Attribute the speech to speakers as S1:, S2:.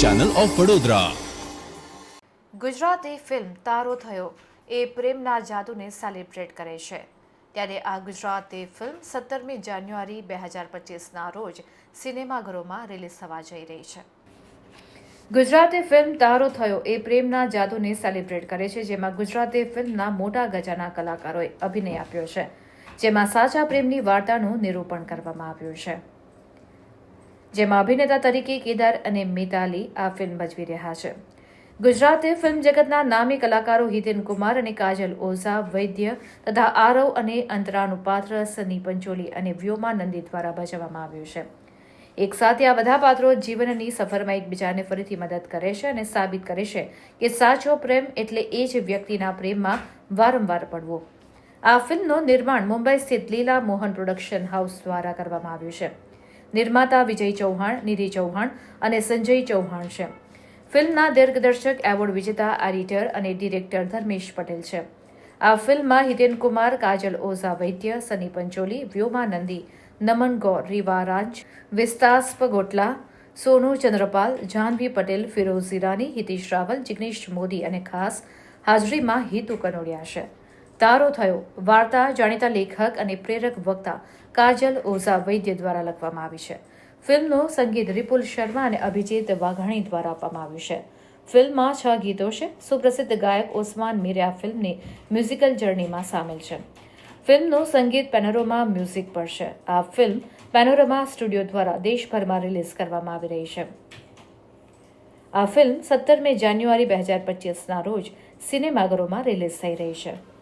S1: Channel of Vadodara
S2: Gujarati film તારો થયો એ પ્રેમના જાદુને સેલિબ્રેટ કરે છે. ત્યારે આ ગુજરાતી ફિલ્મ સત્તરમી જાન્યુઆરી બે હજાર પચીસના રોજ સિનેમાઘરોમાં રિલીઝ થવા જઈ રહી છે. ગુજરાતી ફિલ્મ તારો થયો એ પ્રેમના જાદુને સેલિબ્રેટ કરે છે, જેમાં ગુજરાતી ફિલ્મના મોટા ગજાના કલાકારોએ અભિનય આપ્યો છે, જેમાં સાચા પ્રેમની વાર્તાનું નિરૂપણ કરવામાં આવ્યું છે. જેમાં અભિનેતા તરીકે કેદાર અને મિતાલી આ ફિલ્મ ભજવી રહ્યા છે. ગુજરાતે ફિલ્મ જગતના નામી કલાકારો હિતેન કુમાર અને કાજલ ઓઝા, વૈદ્ય તથા આરવ અને અંતરાનું પાત્ર સની પંચોલી અને વ્યોમા નંદી દ્વારા ભજવવામાં આવ્યું છે. એક સાથે આ બધા પાત્રો જીવનની સફરમાં એકબીજાને ફરીથી મદદ કરે છે અને સાબિત કરે છે કે સાચો પ્રેમ એટલે એ જ વ્યક્તિના પ્રેમમાં વારંવાર પડવો. આ ફિલ્મનું નિર્માણ મુંબઈ સ્થિત લીલા મોહન પ્રોડક્શન હાઉસ દ્વારા કરવામાં આવ્યું છે. નિર્માતા વિજય ચૌહાણ, નિધિ ચૌહાણ અને સંજય ચૌહાણ છે. ફિલ્મના દિગ્દર્શક એવોર્ડ વિજેતા એડિટર અને ડિરેક્ટર ધર્મેશ પટેલ છે. આ ફિલ્મમાં હિતેન કુમાર, કાજલ ઓઝા વૈદ્ય, સની પંચોલી, વ્યોમા નંદી, નમન ગૌર, રીવા રાજ વિસ્તાસ પગોટલા સોનુ ચંદ્રપાલ, જાહ્નવી પટેલ, ફિરોઝ ઈરાની હિતેશ રાવલ, જિગ્નેશ મોદી અને ખાસ હાજરીમાં હિતુ કનોડિયા છે. તારો થયો. વાર્તા, જાણીતા લેખક અને પ્રેરક વક્તા કાજલ ઓઝા વૈદ્ય દ્વારા લખવામાં આવી છે. ફિલ્મનું સંગીત રિપુલ શર્મા અને અભિજીત વાઘાણી દ્વારા આપવામાં આવ્યું છે. ફિલ્મમાં છ ગીતો છે. સુપ્રસિદ્ધ ગાયક ઓસ્માન મીર ફિલ્મની મ્યુઝિકલ જર્નીમાં સામેલ છે. ફિલ્મનું સંગીત પેનોરોમા મ્યુઝિક પર છે. આ ફિલ્મ પેનોરોમા સ્ટુડિયો દ્વારા દેશભરમાં રિલીઝ કરવામાં આવી રહી છે. આ ફિલ્મ સત્તરમી જાન્યુઆરી બે હજાર પચીસના રોજ સિનેમાઘરોમાં રિલીઝ થઈ રહી છે.